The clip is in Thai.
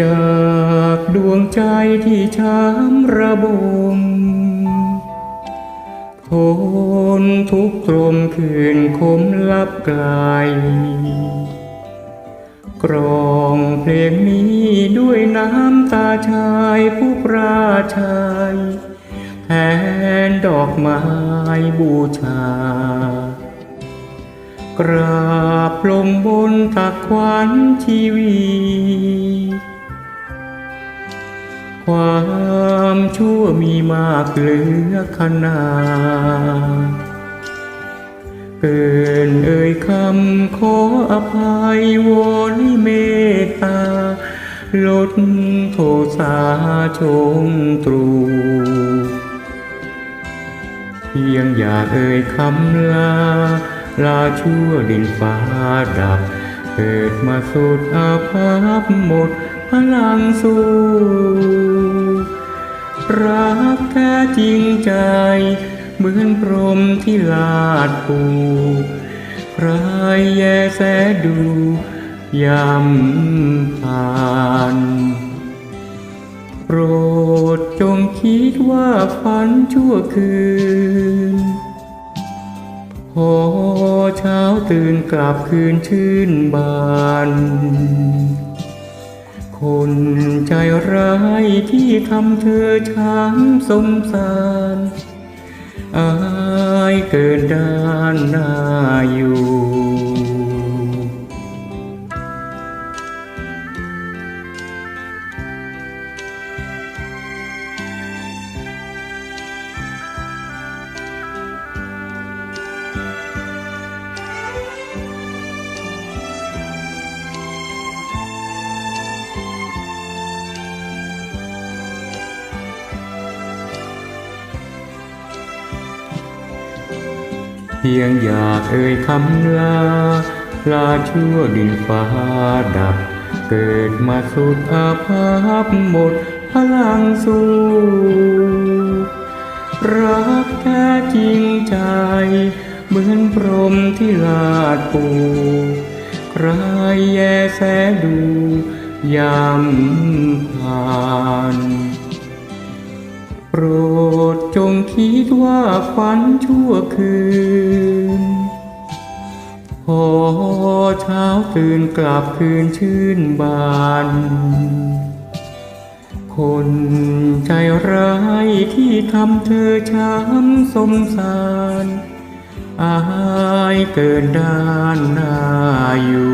จากดวงใจที่ช้ำระบมทนทุกข์ตรมคืนคมลับกลกรองเพลงนี้ด้วยน้ำตาชายผู้ปราชัยแทนดอกไม้บูชากราบลงบนตักขวัญชีวี ความชั่วมีมากเหลือขนาดเกินเอ่ยคำขออภัยวอนเมตตา ลดโทสาชงตรูเพียงอยากเอ่ยคำลา ลาชั่วดินฟ้าดับ เกิดมาสุดอาภัพหมดพลังสู้ จริงใจ เหมือนพรมที่ลาดปูใครแยแสดูยำผ่านโปรดจงคิดว่าฝันชั่วคืนพอเช้าตื่นกลับคืนชื่นบาน คนใจร้ายที่ทำเธอช้ำสมสารอายเกินด้านหน้าอยู่ พียงอยากเอ่ยคำลา ลาชั่วดินฟ้าดับ เกิดมาสุดอาภัพหมดพลังสู้รักแท้จริงใจ เหมือนพรหมที่ลาดปูใครแยแสดูยำผ่าน ฝันชั่วคืน พอเช้าตื่นกลับคืนชื่นบาน คนใจร้ายที่ทำเธอช้ำสมสาร อายเกินด้านหน้าอยู่